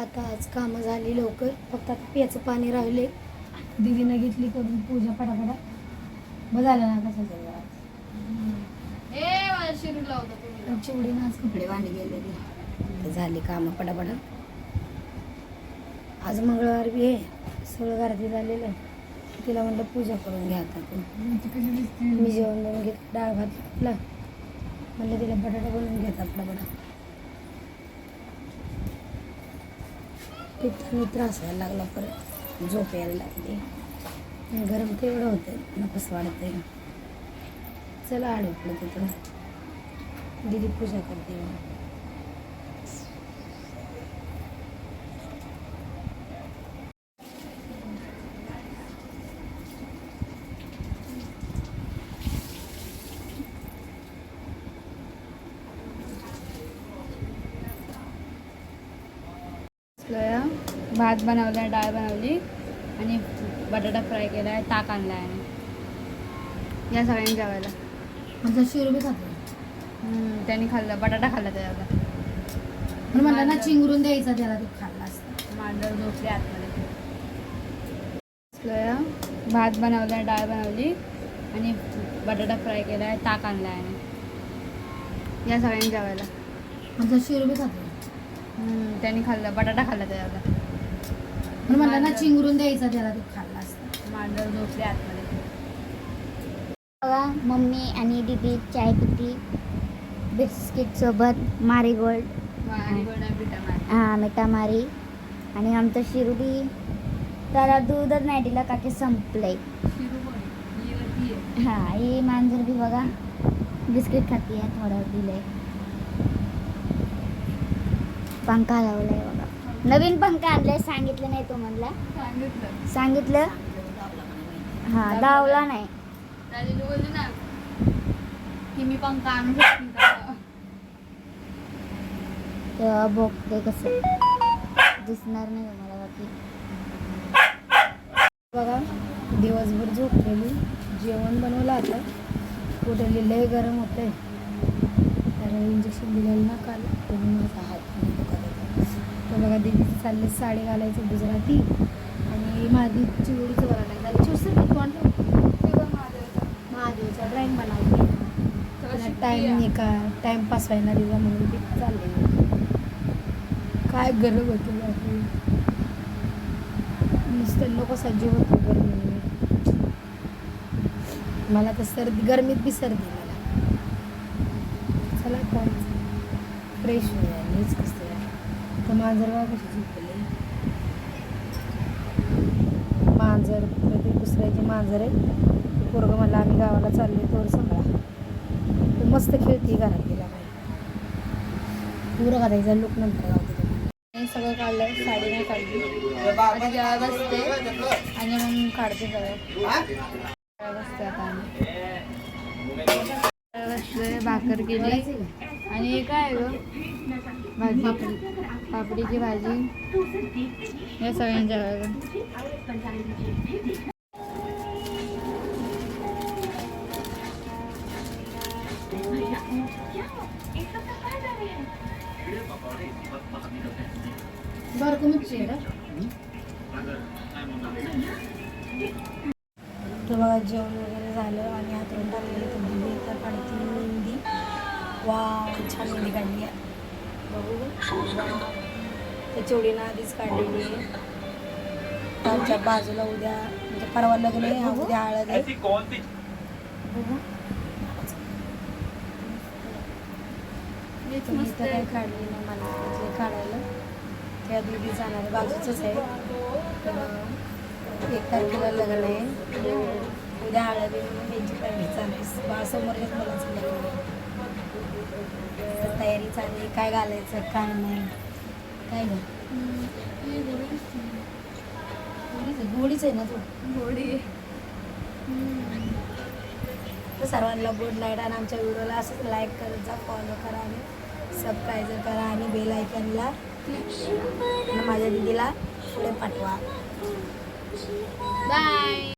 आता आज कामं झाली लवकर. फक्त आता पियाचं पाणी राहिले दिदीनं घेतली करून पूजा पटापटा बघ झालं ना कसं झालं चिवडीनं आज कपडे वांडे गेलेली. झाली कामं पटापटा. आज मंगळवार बी आहे. सगळं गर्दी झालेलं आहे. तिला म्हणलं पूजा करून घ्या आता. मी जेवण बनवून घेत डाळ भात म्हणलं तिला बटाटा बनवून घेता पटापटा पित्तानी त्रास व्हायला लागला परत. झोप यायला लागते गरम तर एवढं होतं. नकस आहे चला आडवलं तिथं दिली पूजा करते. भात बनवलाय डाळ बनवली. आणि बटाटा फ्राय केलाय ताक आणलाय. आणि या सगळ्यांनी जेवायला. शिरू बी खातो त्यांनी खाल्लं. बटाटा खाल्ला त्याला पण मला ना चिंगरून द्यायचा त्याला तो खाल्ला असता. मांडर झोपले आतमध्ये. भात बनवलाय डाळ बनवली. आणि बटाटा फ्राय केलाय ताक आणलाय. आणि या सगळ्यांनी जेवायला. शिरू बी खातो त्यांनी खाल्लं बटाटा खाल्ला त्याला. पण मला ना चिंगरून द्यायचा त्याला तो खाल्ला असता. मांडर झोपले आतमध्ये. बघा मम्मी आणि दीदी चाय पिती बिस्किट सोबत मारीगोल्ड हा मिठा मारी आणि आमचं शिरुडी. त्याला दूधच नाही दिलं का की संपलंय. ही. हा ही मांजर बी बघा. बिस्किट खाती आहे थोडं दिलंय. पंखा लावलाय बघा. नवीन पंखा आणलाय सांगितलं नाही तो म्हणला. सांगितलं? हा लावला नाही. मी पंखा? तेव्हा बघते कसं दिसणार नाही मला बाकी. बघा दिवसभर झोपलेली जेवण बनवलं आता. कुठे लय गरम होतंय. तर इंजेक्शन दिलेलं ना काल म्हणून माझा हात. तर बघा दिदीचं चालले साडी घालायचं गुजराती आणि माझी चिवडीचं बघायला झाली चिवसर कोण महादेवचा. ड्रॉइंग बनवली तेव्हा टाइम नाही का? टाइमपास व्हायला दिला म्हणून ते चालले. काय गरम होतं बापरे. नुसतं नको सज्ज होतो गरमी मला तर सर्दी गरमीत बी सर्दी मला चला काय फ्रेश होऊया मीच कसं आहे. तर मांजर बा कशी झोपले मांजर तर ते दुसऱ्याची मांजर आहे पोरगं मला आम्ही गावाला चालले तोवर सांभाळा. तो मस्त खेळते घरात गेला काय पुरं घालायचा लुक नंतर गावते हे सगळं काढलं साडी नाही काढली. आता जेव्हा बसते आणि मग काढते सगळं. बसते आता आम्ही. भाकर केली. आणि हे काय गं? भाजी. पापडीची भाजी. या सगळ्यांच्या वेळेला बरं तुम्ही तर बघा जेवण वगैरे झालं आणि हातरून टाकलेलं तर दिदी तर काढते वा छान मेहंदी काढली आहे. बघू. त्या चोडीनं आधीच काढलेली आहे. आमच्या बाजूला उद्या म्हणजे परवा लग्न आहे उद्या हळद आहे. बघू. तर काही काढली नाही मला जे काढायला. त्या दिदी जाणार आहे बाजूचंच आहे. एक तारखेला लग्न आहे. उद्या हळद आहे म्हणून त्यांची तयारी चालू आहे. बाळासमोरच मुलाचं लग्न आहे तयारी चालली काय घालायचं काय नाही. काय घाल गोडीच आहे ना तू? गोडी. तर सर्वांना गुड नाईट आणि आमच्या व्हिडिओला असंच लाईक करत जा फॉलो करा आणि सबस्क्राईब करा आणि बेल आयकनला माझ्या दिदीला पुढे पाठवा. बाय